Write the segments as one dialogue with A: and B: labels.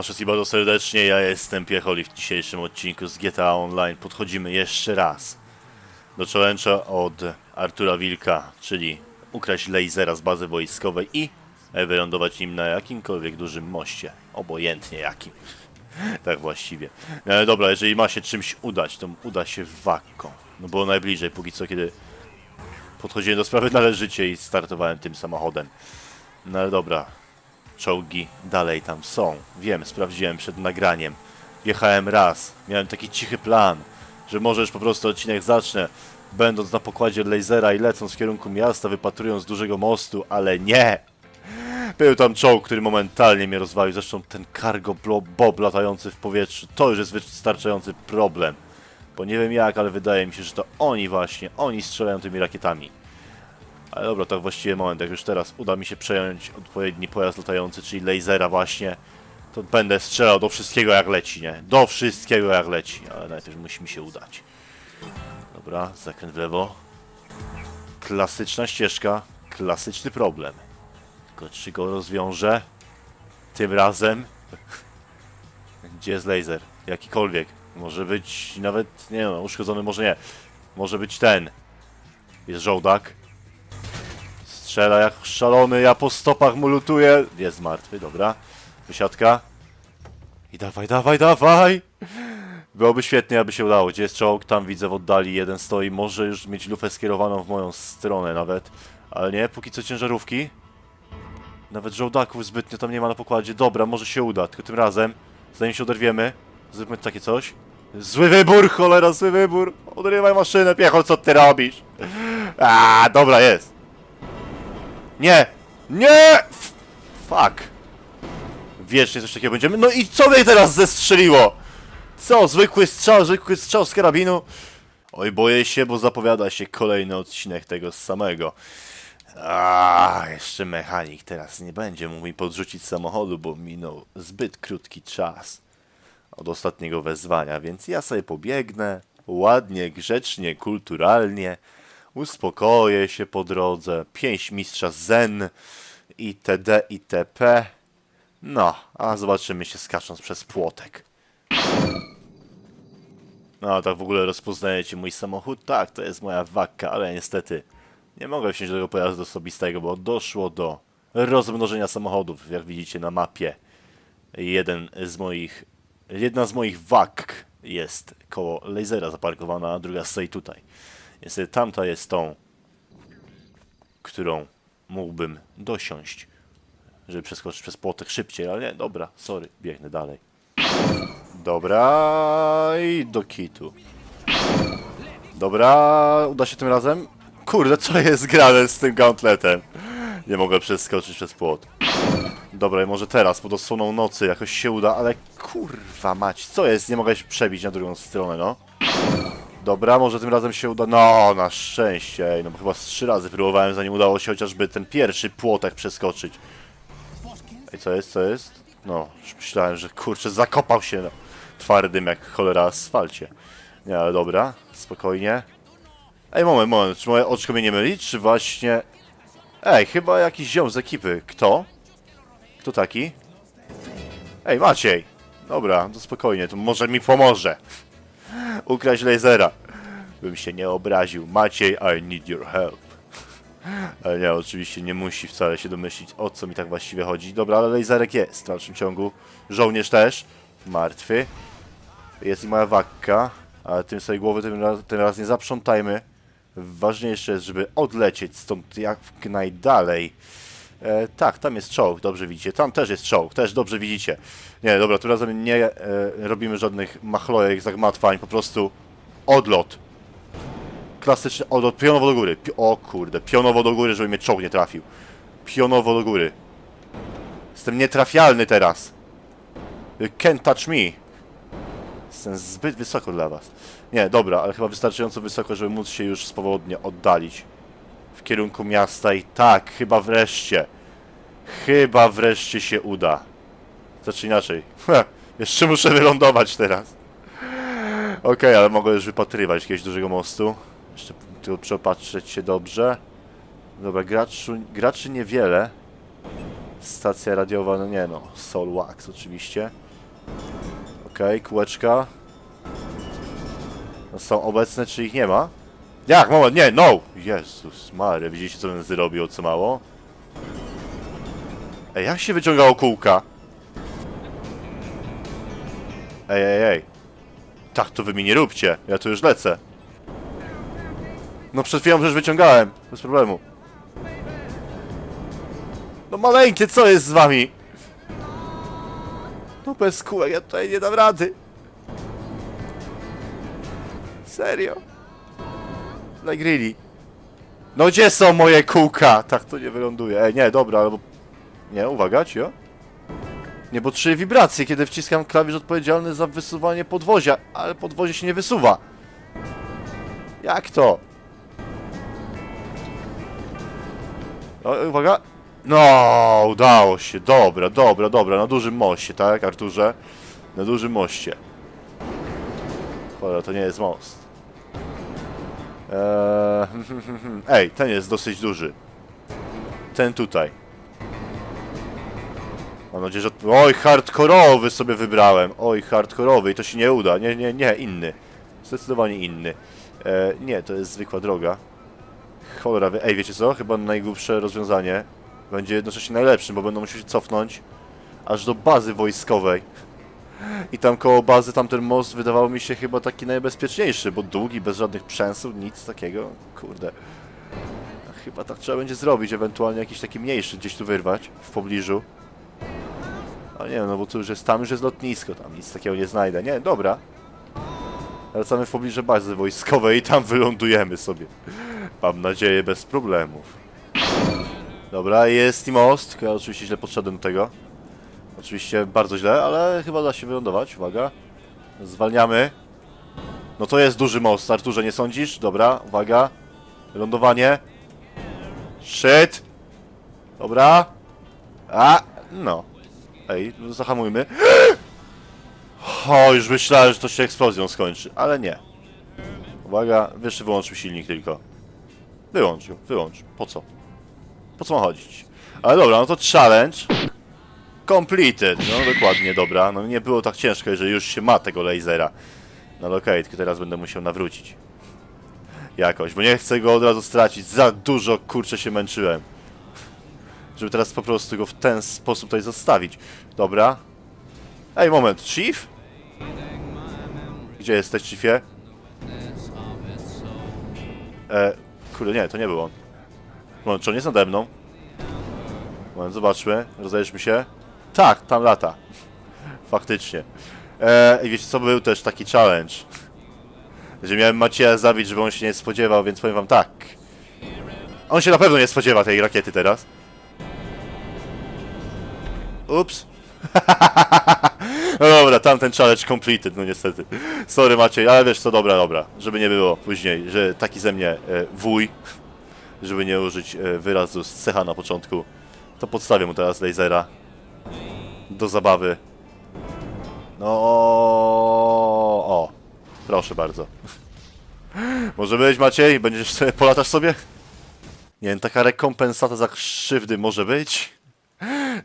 A: Witam wszystkich bardzo serdecznie, ja jestem Piecholi w dzisiejszym odcinku z GTA Online. Podchodzimy jeszcze raz do challenge'a od Artura Wilka, czyli ukraść lasera z bazy wojskowej i wylądować nim na jakimkolwiek dużym moście, obojętnie jakim. tak właściwie. No dobra, jeżeli ma się czymś udać, to uda się wakką. No było najbliżej, póki co, kiedy podchodziłem do sprawy należycie i startowałem tym samochodem. No ale dobra, czołgi dalej tam są. Wiem, sprawdziłem przed nagraniem. Wjechałem raz. Miałem taki cichy plan, że może już po prostu odcinek zacznę, będąc na pokładzie lasera i lecąc w kierunku miasta, wypatrując dużego mostu, ale nie! Był tam czołg, który momentalnie mnie rozwalił. Zresztą ten cargo bob latający w powietrzu, to już jest wystarczający problem. Bo nie wiem jak, ale wydaje mi się, że to oni właśnie, oni strzelają tymi rakietami. Ale dobra, tak właściwie moment, jak już teraz uda mi się przejąć odpowiedni pojazd latający, czyli lasera właśnie, to będę strzelał do wszystkiego jak leci, nie? Do wszystkiego jak leci, ale najpierw musi mi się udać. Dobra, zakręt w lewo. Klasyczna ścieżka, klasyczny problem. Tylko czy go rozwiążę? Tym razem? Gdzie jest laser? Jakikolwiek. Może być nawet, nie no, uszkodzony może nie. Może być ten. Jest żołdak. Strzela jak szalony, ja po stopach mu lutuję. Jest martwy, dobra. Wysiadka. I dawaj, dawaj, dawaj! Byłoby świetnie, aby się udało. Gdzie jest czołg? Tam widzę w oddali. Jeden stoi. Może już mieć lufę skierowaną w moją stronę nawet. Ale nie, póki co ciężarówki. Nawet żołdaków zbytnio tam nie ma na pokładzie. Dobra, może się uda. Tylko tym razem, zanim się oderwiemy, zróbmy takie coś. Zły wybór, cholera, zły wybór. Odrywaj maszynę, piechol, co ty robisz? A, dobra, jest. Nie! Nie! F fuck. Wiecznie coś takiego będziemy. No i co mnie teraz zestrzeliło? Co? Zwykły strzał, zwykły strzał z karabinu? Oj, boję się, bo zapowiada się kolejny odcinek tego samego. A, jeszcze mechanik teraz nie będzie mógł mi podrzucić samochodu, bo minął zbyt krótki czas od ostatniego wezwania, więc ja sobie pobiegnę ładnie, grzecznie, kulturalnie, uspokoję się po drodze, pięść mistrza zen, itd., itp. No, a zobaczymy się skacząc przez płotek. No, tak w ogóle rozpoznajecie mój samochód? Tak, to jest moja wakka, ale niestety nie mogę wsiąść do tego pojazdu osobistego, bo doszło do rozmnożenia samochodów, jak widzicie na mapie. Jeden z moich, jedna z moich wak jest koło lasera zaparkowana, a druga stoi tutaj. Niestety tamta jest tą, którą mógłbym dosiąść, żeby przeskoczyć przez płotek szybciej, ale nie, dobra, sorry, biegnę dalej. Dobra, i do kitu. Dobra, uda się tym razem? Kurde, co jest grane z tym gauntletem? Nie mogę przeskoczyć przez płot. Dobra, może teraz, pod osłoną nocy jakoś się uda, ale kurwa mać, co jest? Nie mogę się przebić na drugą stronę, no. Dobra, może tym razem się uda. No, na szczęście, no bo chyba z trzy razy próbowałem, zanim udało się chociażby ten pierwszy płotek przeskoczyć. Ej, co jest, co jest? No, już myślałem, że kurczę, zakopał się twardym jak cholera asfalcie. Nie, ale dobra, spokojnie. Ej, moment, moment, czy moje oczko mnie nie myli, czy właśnie... Ej, chyba jakiś ziom z ekipy. Kto? Kto taki? Ej, Maciej! Dobra, to spokojnie, to może mi pomoże. Ukraść lasera. Bym się nie obraził. Maciej, I need your help. Ale nie, oczywiście nie musi wcale się domyślić, o co mi tak właściwie chodzi. Dobra, ale laserek jest w dalszym ciągu. Żołnierz też. Martwy. Jest i moja wakka. Ale tym sobie głowy tym raz, ten raz nie zaprzątajmy. Ważniejsze jest, żeby odlecieć stąd jak najdalej. E, tak, tam jest czołg, dobrze widzicie. Tam też jest czołg, też dobrze widzicie. Nie, dobra, tu razem nie e, robimy żadnych machlojek, zagmatwań, po prostu odlot. Klasyczny odlot, pionowo do góry. O kurde, pionowo do góry, żeby mnie czołg nie trafił. Pionowo do góry. Jestem nietrafialny teraz. You can't touch me. Jestem zbyt wysoko dla was. Nie, dobra, ale chyba wystarczająco wysoko, żeby móc się już swobodnie oddalić w kierunku miasta i tak, chyba wreszcie. Chyba wreszcie się uda. Znaczy inaczej. Jeszcze muszę wylądować teraz. Okej, ale mogę już wypatrywać jakiegoś dużego mostu. Jeszcze tu przepatrzeć się dobrze. Dobra, graczu, graczy niewiele. Stacja radiowa, no nie no, Soul Wax oczywiście. Okej, kółeczka. No są obecne, czy ich nie ma? Jak? Moment, nie, no! Jezus Maria, widzieliście co ten zrobił, co mało? Ej, jak się wyciągało kółka? Ej, ej, ej. Tak to wy mi nie róbcie, ja tu już lecę. No przed chwilą przecież wyciągałem, bez problemu. No maleńkie, co jest z wami? No bez kółek, ja tutaj nie dam rady. Serio? Really? No gdzie są moje kółka? Tak to nie wyląduje. Ej, nie, dobra, albo... Nie, uwaga, cio. Nie, bo czuję wibracje, kiedy wciskam klawisz odpowiedzialny za wysuwanie podwozia, ale podwozie się nie wysuwa. Jak to? O, uwaga. No, udało się. Dobra, dobra, dobra. Na dużym moście, tak, Arturze? Na dużym moście. Cholera, to nie jest most. Eee, Ej, ten jest dosyć duży. Ten tutaj. Mam nadzieję, że... Oj, hardkorowy sobie wybrałem. Oj, hardkorowy i to się nie uda. Nie, nie, nie, inny. Zdecydowanie inny. E, nie, to jest zwykła droga. Cholera, ej, wiecie co? Chyba najgłupsze rozwiązanie będzie jednocześnie najlepszym, bo będą musieli cofnąć aż do bazy wojskowej. I tam koło bazy tamten most wydawał mi się chyba taki najbezpieczniejszy, bo długi, bez żadnych przęsów, nic takiego. Kurde. Chyba tak trzeba będzie zrobić, ewentualnie jakiś taki mniejszy gdzieś tu wyrwać, w pobliżu. Ale nie wiem, no bo tu już jest, tam już jest lotnisko, tam nic takiego nie znajdę. Nie, dobra. Wracamy w pobliże bazy wojskowej i tam wylądujemy sobie. Mam nadzieję bez problemów. Dobra, jest i most, ja oczywiście źle podszedłem do tego. Oczywiście bardzo źle, ale chyba da się wylądować, uwaga. Zwalniamy. No to jest duży most, Arturze, nie sądzisz? Dobra, uwaga. Lądowanie. Shit! Dobra. A, no. Ej, zahamujmy. O, już myślałem, że to się eksplozją skończy, ale nie. Uwaga, wiesz, wyłączył silnik tylko. Wyłączył, wyłącz. Po co? Po co ma chodzić? Ale dobra, no to challenge. Completed. No dokładnie, dobra. No nie było tak ciężko, jeżeli już się ma tego lasera. No okej, tylko teraz będę musiał nawrócić. Jakoś, bo nie chcę go od razu stracić. Za dużo, kurczę, się męczyłem. Żeby teraz po prostu go w ten sposób tutaj zostawić. Dobra. Ej, moment, Chief? Gdzie jesteś, Chiefie? E, kurde, nie, to nie był on. Moment, czy on jest nade mną? Moment, zobaczmy, rozejrzmy się. Tak, tam lata. Faktycznie. E, I wiecie co, był też taki challenge. Że miałem Macieja zabić, żeby on się nie spodziewał, więc powiem wam tak. On się na pewno nie spodziewa tej rakiety teraz. Ups. No dobra, tamten challenge completed, no niestety. Sorry Maciej, ale wiesz co, dobra, dobra. Żeby nie było później, że taki ze mnie e, wuj, żeby nie użyć e, wyrazu z cecha na początku, to podstawię mu teraz lasera. Do zabawy. No o, proszę bardzo. Może być Maciej? Będziesz sobie, polatasz sobie? Nie wiem, taka rekompensata za krzywdy może być?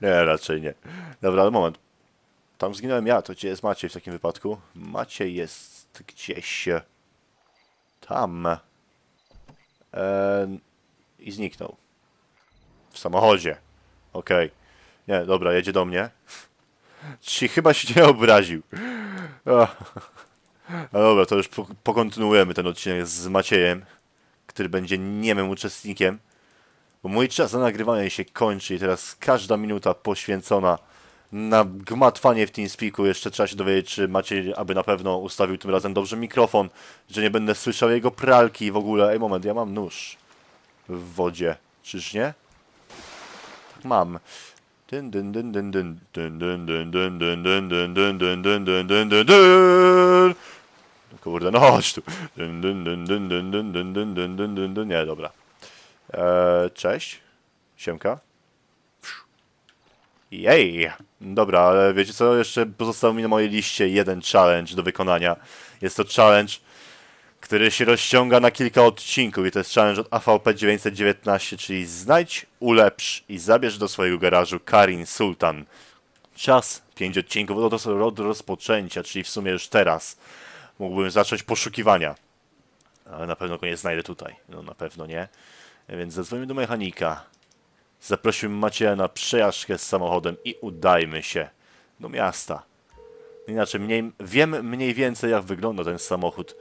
A: Nie, raczej nie. Dobra, ale moment. Tam zginąłem ja, to gdzie jest Maciej w takim wypadku? Maciej jest gdzieś tam. Eee, I zniknął. W samochodzie. Okej. Nie, dobra, jedzie do mnie. Ci chyba się nie obraził. Ach. No dobra, to już po- pokontynuujemy ten odcinek z Maciejem, który będzie niemym uczestnikiem. Bo mój czas na nagrywanie się kończy i teraz każda minuta poświęcona na gmatwanie w TeamSpeaku. Jeszcze trzeba się dowiedzieć, czy Maciej aby na pewno ustawił tym razem dobrze mikrofon, że nie będę słyszał jego pralki w ogóle. Ej, moment, ja mam nóż w wodzie. Czyż nie? Mam. Dyn, dyn, dyn, dyn, dyn, dyn, dyn, dyn, dyn, dyn, dyn, dyn, dyn, dyn, dyn, dyn, dyn, dyn, dyn. No Kurde, no chodź tu. Dyn, dyn, dyn, dyn, dyn. Nie, dobra. Eee, cześć. Siemka. Jej! Dobra, ale wiecie co? Jeszcze pozostał mi na mojej liście jeden challenge do wykonania. Jest to challenge, który się rozciąga na kilka odcinków i to jest challenge od AVP 919, czyli znajdź, ulepsz i zabierz do swojego garażu Karin Sultan. Czas 5 odcinków od, rozpoczęcia, czyli w sumie już teraz mógłbym zacząć poszukiwania. Ale na pewno go nie znajdę tutaj. No na pewno nie. Więc zadzwonimy do mechanika. Zaprosiłbym Macieja na przejażdżkę z samochodem i udajmy się do miasta. Inaczej mniej, wiem mniej więcej jak wygląda ten samochód.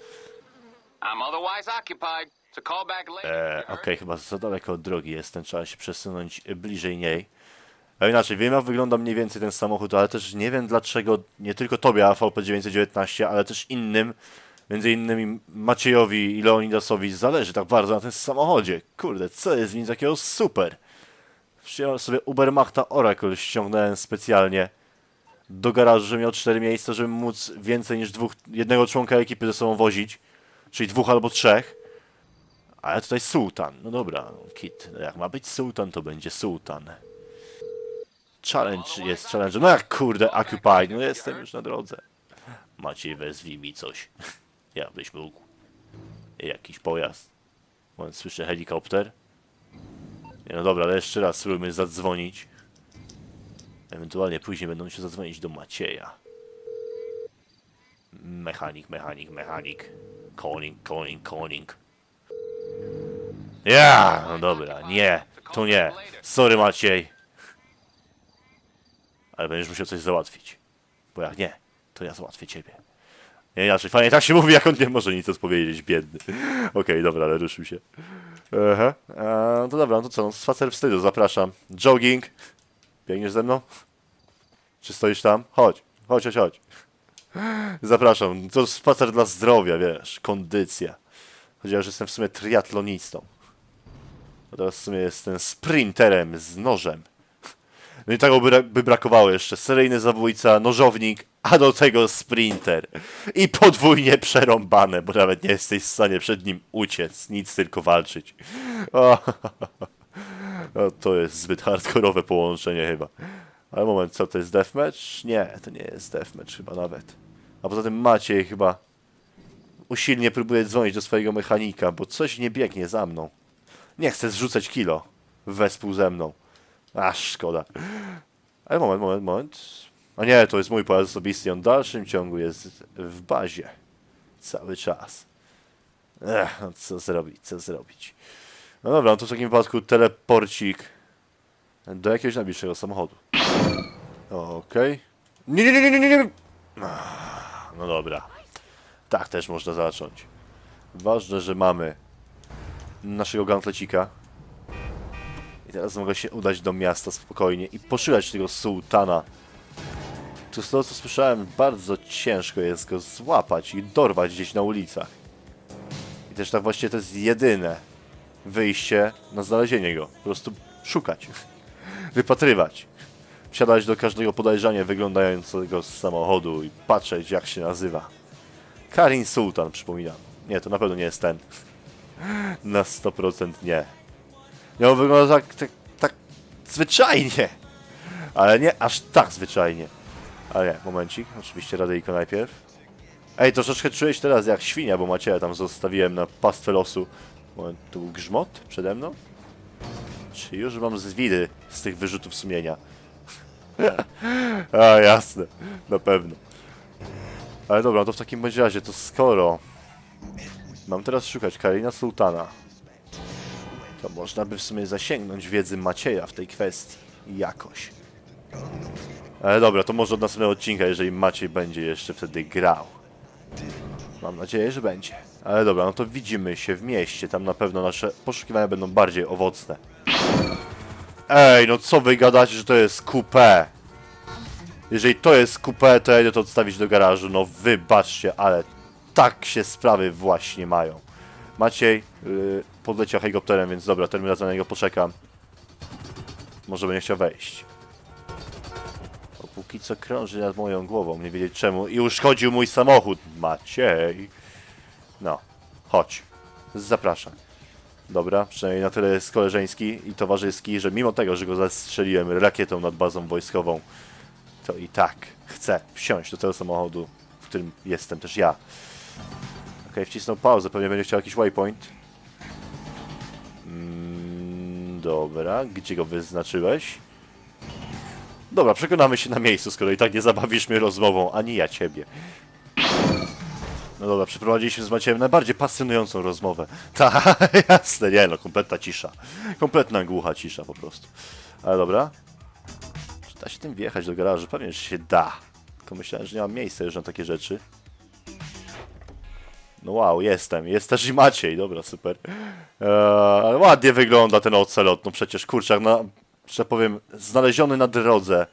B: I'm otherwise occupied, call back later.
A: E, Okej, chyba za daleko od drogi jestem, trzeba się przesunąć bliżej niej. A inaczej, wiem jak wygląda mniej więcej ten samochód, ale też nie wiem dlaczego nie tylko tobie AVP 919, ale też innym, między innymi Maciejowi i Leonidasowi zależy tak bardzo na tym samochodzie. Kurde, co jest w nim takiego super? Przyjąłem sobie Ubermachta Oracle, ściągnąłem specjalnie do garażu, żeby miał cztery miejsca, żeby móc więcej niż dwóch, jednego członka ekipy ze sobą wozić, czyli dwóch albo trzech. Ale tutaj sułtan. No dobra, kit. Jak ma być sułtan, to będzie sułtan. Challenge jest challenge. No jak kurde, occupied. No jestem już na drodze. Maciej, wezwij mi coś. Ja byś mógł. Jakiś pojazd. Słyszę helikopter. No dobra, ale jeszcze raz spróbujmy zadzwonić. Ewentualnie później będą się zadzwonić do Macieja. Mechanik, mechanik, mechanik. Calling, calling, calling. Ja, no dobra, nie, to nie. Sorry Maciej. Ale będziesz musiał coś załatwić. Bo jak nie, to ja załatwię ciebie. Nie, inaczej, fajnie tak się mówi, jak on nie może nic odpowiedzieć, biedny. Okej, dobra, ale ruszył się. Aha. To dobra, no to co, no, spacer wstydu, zapraszam. Jogging. Biegniesz ze mną? Czy stoisz tam? Chodź, chodź, chodź, chodź. Zapraszam, to spacer dla zdrowia, wiesz, kondycja. Chociaż jestem w sumie triatlonistą. A teraz w sumie jestem sprinterem z nożem. No i tego by, by brakowało jeszcze. Seryjny zabójca, nożownik, a do tego sprinter. I podwójnie przerąbane, bo nawet nie jesteś w stanie przed nim uciec. Nic, tylko walczyć. O, to jest zbyt hardkorowe połączenie chyba. Ale moment, co to jest deathmatch? Nie, to nie jest deathmatch chyba nawet. A poza tym Maciej chyba usilnie próbuje dzwonić do swojego mechanika, bo coś nie biegnie za mną. Nie chcę zrzucać kilo wespół ze mną. Aż szkoda. Ale moment, moment, moment. A nie, to jest mój pojazd osobisty. On w dalszym ciągu jest w bazie. Cały czas. Ech, no co zrobić, co zrobić. No dobra, no to w takim wypadku teleporcik do jakiegoś najbliższego samochodu. Okej. Nie, nie, nie, nie, nie, nie. No dobra. Tak też można zacząć. Ważne, że mamy naszego gantlecika. I teraz mogę się udać do miasta spokojnie i poszukać tego sułtana. Tu z tego co słyszałem, bardzo ciężko jest go złapać i dorwać gdzieś na ulicach. I też tak właściwie to jest jedyne wyjście na znalezienie go. Po prostu szukać. Wypatrywać. Wsiadać do każdego podejrzanie wyglądającego z samochodu i patrzeć jak się nazywa. Karin Sultan, przypominam. Nie, to na pewno nie jest ten. Na 100% nie. Nie, on wygląda tak, tak, tak zwyczajnie. Ale nie aż tak zwyczajnie. Ale nie, momencik. Oczywiście radyjko najpierw. Ej, troszeczkę czułeś teraz jak świnia, bo Macieja tam zostawiłem na pastwę losu. Moment, tu był grzmot przede mną? Czy już mam zwidy z tych wyrzutów sumienia? A, jasne. Na pewno. Ale dobra, no to w takim bądź razie, to skoro mam teraz szukać Karina Sultana, to można by w sumie zasięgnąć wiedzy Macieja w tej kwestii jakoś. Ale dobra, to może od następnego odcinka, jeżeli Maciej będzie jeszcze wtedy grał. Mam nadzieję, że będzie. Ale dobra, no to widzimy się w mieście. Tam na pewno nasze poszukiwania będą bardziej owocne. Ej, no co wy gadacie, że to jest coupé? Jeżeli to jest coupé, to ja idę to odstawić do garażu. No wybaczcie, ale tak się sprawy właśnie mają. Maciej yy, podleciał helikopterem, więc dobra, tym razem na niego poczekam. Może będzie chciał wejść. Bo póki co krąży nad moją głową, nie wiedzieć czemu. I uszkodził mój samochód. Maciej. No, chodź. Zapraszam. Dobra, przynajmniej na tyle jest koleżeński i towarzyski, że mimo tego, że go zastrzeliłem rakietą nad bazą wojskową, to i tak chcę wsiąść do tego samochodu, w którym jestem też ja. Okej, wcisnął pauzę, pewnie będzie chciał jakiś waypoint. Mm, dobra, gdzie go wyznaczyłeś? Dobra, przekonamy się na miejscu, skoro i tak nie zabawisz mnie rozmową, ani ja ciebie. No dobra, przeprowadziliśmy z Maciejem najbardziej pasjonującą rozmowę. Tak, jasne, nie no, kompletna cisza. Kompletna głucha cisza po prostu. Ale dobra. Czy da się tym wjechać do garażu? Pewnie, że się da. Tylko myślałem, że nie mam miejsca już na takie rzeczy. No wow, jestem. Jest też i Maciej, dobra, super. Eee, ale ładnie wygląda ten ocelot. No przecież kurczak, na, że powiem, znaleziony na drodze.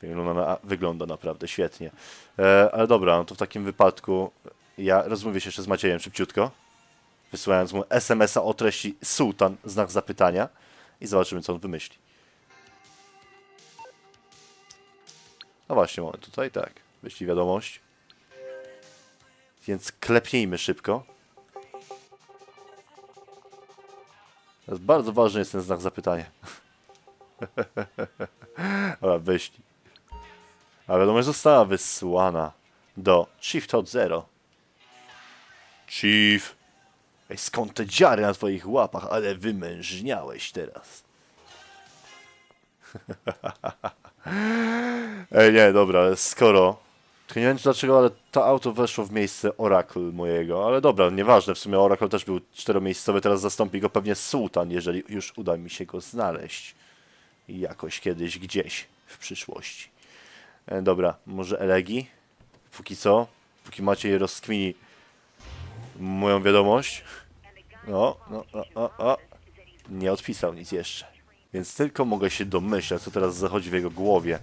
A: Wygląda, na, wygląda naprawdę świetnie. Eee, ale dobra, no to w takim wypadku ja rozmówię się jeszcze z Maciejem szybciutko. Wysyłając mu SMS-a o treści Sultan, znak zapytania. I zobaczymy, co on wymyśli. No właśnie, moment tutaj, tak. Wyślij wiadomość. Więc klepnijmy szybko. Jest bardzo ważny jest ten znak zapytania. Dobra, wyślij. A wiadomość została wysłana do Chief Todd Zero. Chief. Ej, skąd te dziary na twoich łapach, ale wymężniałeś teraz. Ej, nie, dobra, skoro... Tylko nie wiem dlaczego, ale to auto weszło w miejsce Oracle mojego, ale dobra, nieważne, w sumie Oracle też był czteromiejscowy, teraz zastąpi go pewnie Sultan, jeżeli już uda mi się go znaleźć. Jakoś kiedyś, gdzieś w przyszłości. E, dobra, może Elegi? Póki co, póki macie je rozkmini moją wiadomość. No, no, no, o, o. Nie odpisał nic jeszcze. Więc tylko mogę się domyślać, co teraz zachodzi w jego głowie.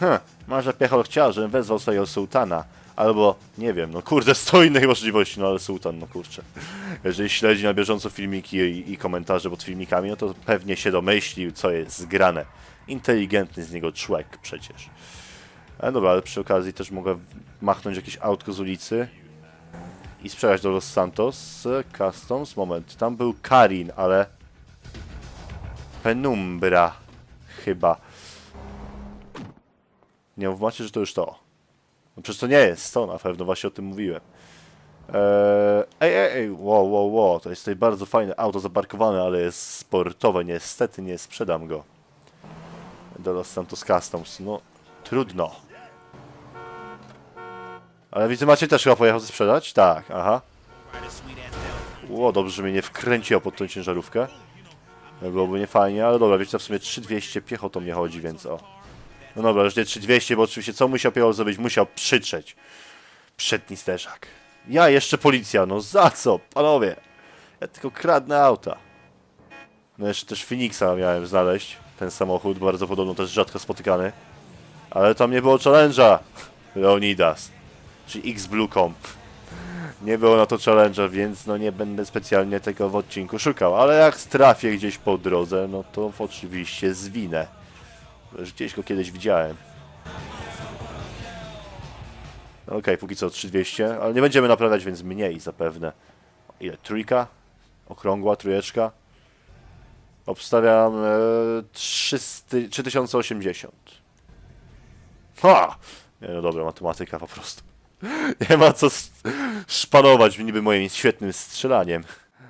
A: Hm, może Piechol chciał, żebym wezwał swojego sułtana. Albo, nie wiem, no kurde, sto innych możliwości, no ale sułtan, no kurczę. Jeżeli śledzi na bieżąco filmiki i, i komentarze pod filmikami, no to pewnie się domyślił, co jest zgrane. Inteligentny z niego człowiek przecież. Ale dobra, ale przy okazji też mogę machnąć jakieś autko z ulicy i sprzedać do Los Santos Customs. Moment, tam był Karin, ale Penumbra chyba. Nie mów macie, że to już to. No przecież to nie jest to na pewno, właśnie o tym mówiłem. Eee, ej, ej, ej, wow, wow, wow, to jest tutaj bardzo fajne auto zaparkowane, ale jest sportowe, niestety nie sprzedam go. Do Los Santos Customs, no trudno. Ale widzę, Maciej też chyba pojechał sprzedać? Tak, aha. Ło, dobrze, że mnie nie wkręciło pod tą ciężarówkę. Byłoby nie fajnie, ale dobra, wiecie, w sumie 3200 piechotą nie chodzi, więc o. No dobra, już nie 3200, bo oczywiście co musiał piechot zrobić? Musiał przytrzeć. Przedni sterzak. Ja jeszcze policja, no za co, panowie? Ja tylko kradnę auta. No jeszcze też Phoenixa miałem znaleźć. Ten samochód, bardzo podobno też rzadko spotykany. Ale tam nie było challenge'a. Leonidas. Czy X Blue Comp. Nie było na to challenge'a, więc no nie będę specjalnie tego w odcinku szukał. Ale jak trafię gdzieś po drodze, no to oczywiście zwinę. Gdzieś go kiedyś widziałem. Okej, póki co 3200, ale nie będziemy naprawiać, więc mniej zapewne. Ile? Trójka? Okrągła, trójeczka? Obstawiam e, 300, 3080. Ha! Nie, no dobra, matematyka po prostu. Nie ma co szpanować niby moim świetnym strzelaniem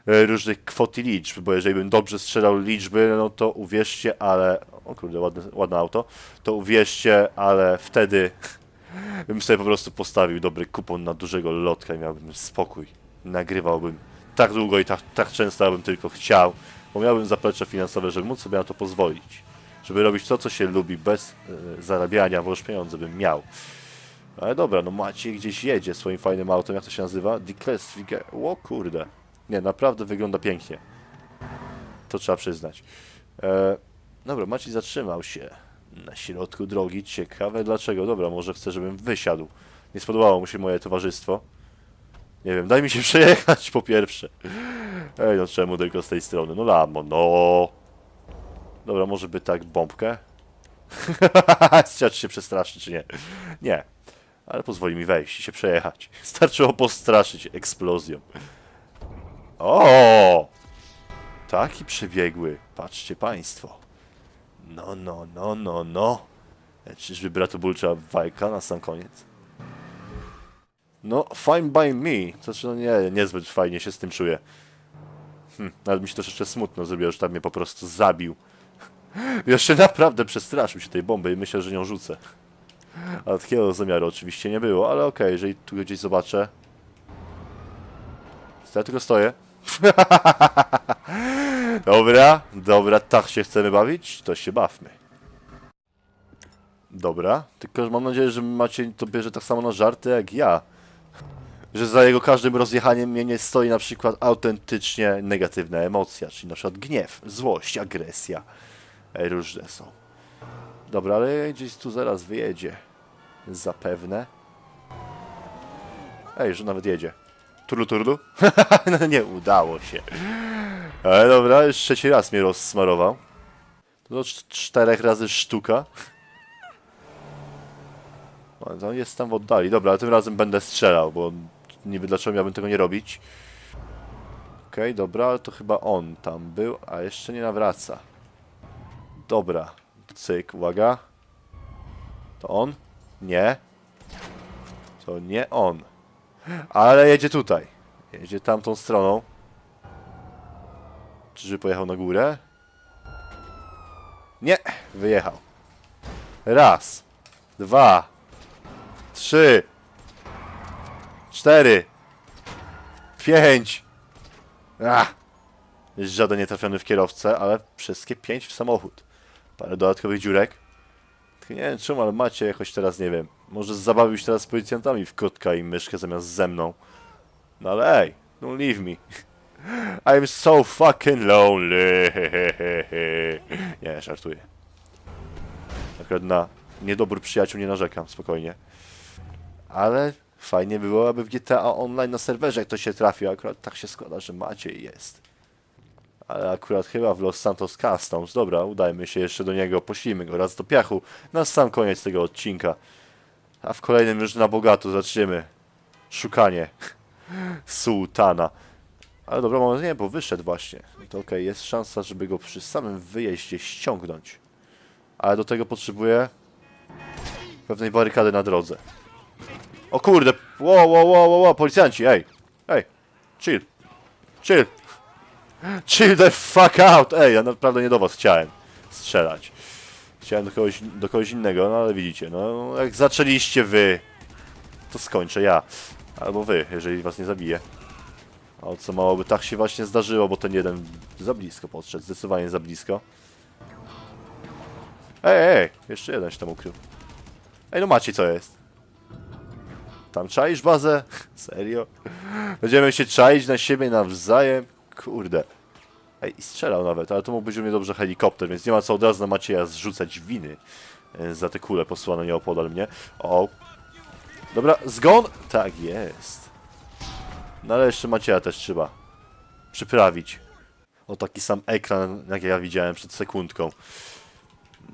A: e, różnych kwot i liczb, bo jeżeli bym dobrze strzelał liczby, no to uwierzcie, ale... O kurde, ładne, ładne auto. To uwierzcie, ale wtedy bym sobie po prostu postawił dobry kupon na dużego lotka i miałbym spokój. Nagrywałbym tak długo i tak, tak często, abym tylko chciał, bo miałbym zaplecze finansowe, żeby móc sobie na to pozwolić. Żeby robić to, co się lubi, bez e, zarabiania, bo już pieniądze bym miał. Ale dobra, no Maciej gdzieś jedzie swoim fajnym autem, jak to się nazywa? Declassification. O kurde. Nie, naprawdę wygląda pięknie. To trzeba przyznać. E, dobra, Maciej zatrzymał się na środku drogi. Ciekawe dlaczego. Dobra, może chce, żebym wysiadł. Nie spodobało mu się moje towarzystwo. Nie wiem, daj mi się przejechać po pierwsze. Ej, no czemu tylko z tej strony? No lamo, no. Dobra, może by tak bombkę? Czy się przestraszy, czy nie? Nie. Ale pozwoli mi wejść i się przejechać. Starczyło postraszyć eksplozją. O! Taki przebiegły. Patrzcie państwo. No, no, no, no, no. E, Czyżby bratobójcza walka na sam koniec? No, fine by me. Znaczy, no nie, niezbyt fajnie się z tym czuję. Hm, nawet mi się troszeczkę smutno zrobiło, że tam mnie po prostu zabił. Jeszcze naprawdę przestraszył się tej bomby i myślę, że nią rzucę. A takiego zamiaru oczywiście nie było, ale okej, jeżeli tu gdzieś zobaczę. Ja tylko stoję? dobra, dobra, tak się chcemy bawić, to się bawmy. Dobra, tylko mam nadzieję, że macie to bierze tak samo na żarty jak ja. Że za jego każdym rozjechaniem mnie nie stoi na przykład autentycznie negatywna emocja, czyli na przykład gniew, złość, agresja. Różne są. Dobra, ale gdzieś tu zaraz wyjedzie. Zapewne. Ej, że nawet jedzie. Turlu, turlu? no nie udało się. Ale dobra, już trzeci raz mnie rozsmarował. To cz- czterech razy sztuka. O, to jest tam w oddali. Dobra, ale tym razem będę strzelał, bo niby dlaczego miałbym tego nie robić. Okej, dobra, ale to chyba on tam był, a jeszcze nie nawraca. Dobra, cyk, uwaga. To on? Nie. To nie on. Ale jedzie tutaj. Jedzie tamtą stroną. Czyżby pojechał na górę? Nie, wyjechał. Raz, dwa, trzy, cztery, pięć. Ach. Żaden nietrafiony w kierowcę, ale wszystkie pięć w samochód. Parę dodatkowych dziurek. Nie wiem czemu, ale macie jakoś teraz, nie wiem. Może zabawił się teraz z policjantami w kotka i myszkę zamiast ze mną. No ale ej, don't leave me. I'm so fucking lonely. nie, żartuję. Akurat na niedobór przyjaciół nie narzekam, spokojnie. Ale fajnie by w GTA Online na serwerze jak to się trafi. Akurat tak się składa, że Maciej jest. Ale akurat chyba w Los Santos Customs. Dobra, udajmy się jeszcze do niego, poślijmy go raz do piachu na sam koniec tego odcinka. A w kolejnym już na bogato zaczniemy szukanie sułtana. Ale dobra, moment nie, bo wyszedł właśnie. To okej, jest szansa, żeby go przy samym wyjeździe ściągnąć. Ale do tego potrzebuję pewnej barykady na drodze. O kurde! Wow, wow, wow, wow, wow, policjanci, ej! Ej! Chill! Chill! Chill the fuck out! Ej, ja naprawdę nie do was chciałem strzelać. Chciałem do kogoś, do kogoś innego, no ale widzicie, no jak zaczęliście wy, to skończę ja. Albo wy, jeżeli was nie zabiję. A co mało by tak się właśnie zdarzyło, bo ten jeden za blisko podszedł, zdecydowanie za blisko. Ej, ej, jeszcze jeden się tam ukrył. Ej, no macie co jest? Tam czaisz bazę? Serio? Będziemy się czaić na siebie nawzajem? Kurde. Ej, strzelał nawet, ale to mógł być u mnie dobrze helikopter, więc nie ma co od razu na Macieja zrzucać winy e, za te kule posłane nieopodal mnie. O. Dobra, zgon! Tak jest. No ale jeszcze Macieja też trzeba przyprawić. O taki sam ekran, jak ja widziałem przed sekundką.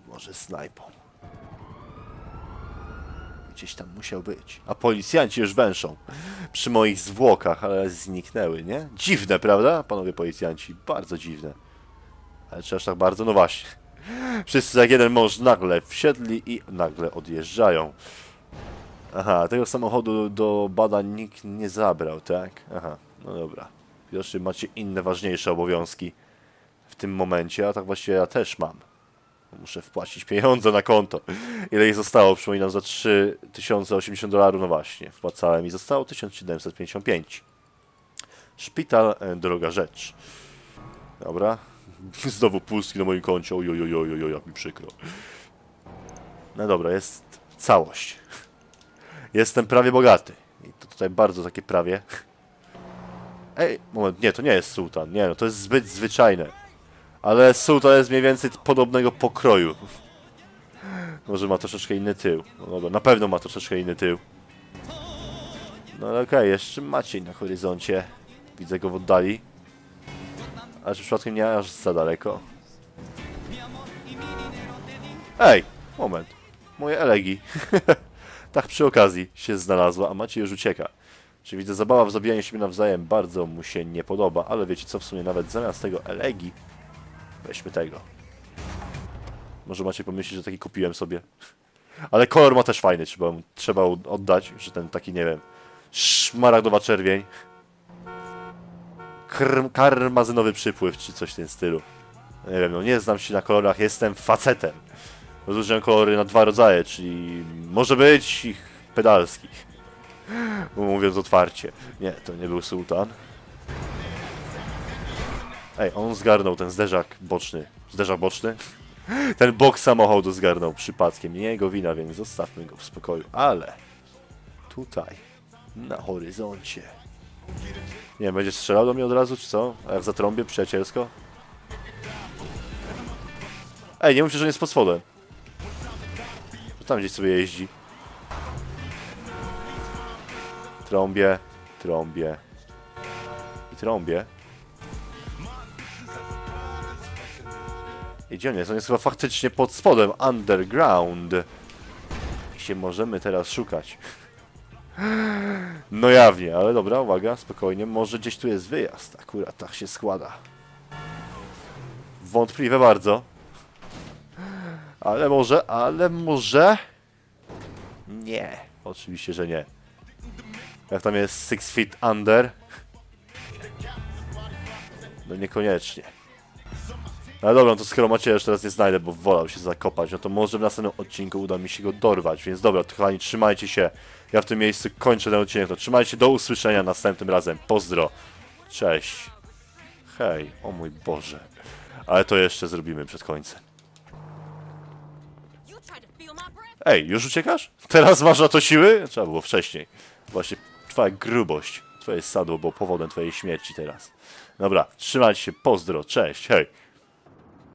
A: Może snajpą. Gdzieś tam musiał być. A policjanci już węszą przy moich zwłokach, ale zniknęły, nie? Dziwne, prawda, panowie policjanci? Bardzo dziwne. Ale czy aż tak bardzo? No właśnie. Wszyscy jak jeden mąż nagle wsiedli i nagle odjeżdżają. Aha, tego samochodu do badań nikt nie zabrał, tak? Aha, no dobra. Widocznie macie inne, ważniejsze obowiązki w tym momencie, a tak właściwie ja też mam. Muszę wpłacić pieniądze na konto. Ile ich zostało? Przypominam, za 3080 dolarów, no właśnie, wpłacałem i zostało 1755. Szpital, e, droga rzecz. Dobra. Znowu pustki na moim koncie. Ojojojojoj, jak mi przykro. No dobra, jest całość. Jestem prawie bogaty. I to tutaj bardzo takie prawie. Ej, moment, nie, to nie jest sułtan. Nie, no to jest zbyt zwyczajne. Ale sułtan jest mniej więcej podobnego pokroju. Może ma troszeczkę inny tył. No dobra, na pewno ma troszeczkę inny tył. No ale okej, jeszcze Maciej na horyzoncie. Widzę go w oddali. Ale czy przypadkiem nie aż za daleko? Ej, moment. Moje elegi. tak przy okazji się znalazła, a Maciej już ucieka. Czy widzę zabawa w zabijaniu siebie nawzajem bardzo mu się nie podoba, ale wiecie co, w sumie nawet zamiast tego elegi weźmy tego. Może macie pomyśleć, że taki kupiłem sobie. Ale kolor ma też fajny, trzeba, trzeba oddać, że ten taki, nie wiem, szmaragdowa czerwień. Krm, karmazynowy przypływ, czy coś w tym stylu. Nie wiem, no nie znam się na kolorach, jestem facetem. Rozróżniam kolory na dwa rodzaje, czyli może być ich pedalski. Mówiąc otwarcie. Nie, to nie był sułtan. Ej, on zgarnął ten zderzak boczny. Zderzak boczny? Ten bok samochodu zgarnął przypadkiem. Nie jego wina, więc zostawmy go w spokoju. Ale tutaj, na horyzoncie. Nie wiem, będzie strzelał do mnie od razu, czy co? A jak zatrąbię przyjacielsko? Ej, nie mówcie, że nie jest pod spodem. Że tam gdzieś sobie jeździ. Trąbię, trąbię i trąbię. I gdzie on jest? On chyba faktycznie pod spodem, underground. I się możemy teraz szukać. No jawnie, ale dobra, uwaga, spokojnie, może gdzieś tu jest wyjazd. Akurat tak się składa. Wątpliwe bardzo. Ale może, ale może... Nie, oczywiście, że nie. Jak tam jest Six Feet Under? No niekoniecznie. No dobra, no to skoro macie już teraz nie znajdę, bo wolał się zakopać, no to może w następnym odcinku uda mi się go dorwać, więc dobra, kochani, trzymajcie się. Ja w tym miejscu kończę ten odcinek, to trzymajcie, do usłyszenia następnym razem. Pozdro. Cześć. Hej, o mój Boże. Ale to jeszcze zrobimy przed końcem. Ej, już uciekasz? Teraz masz na to siły? Trzeba było wcześniej. Właśnie twoja grubość, twoje sadło było powodem twojej śmierci teraz. Dobra, trzymajcie się, pozdro, cześć, hej.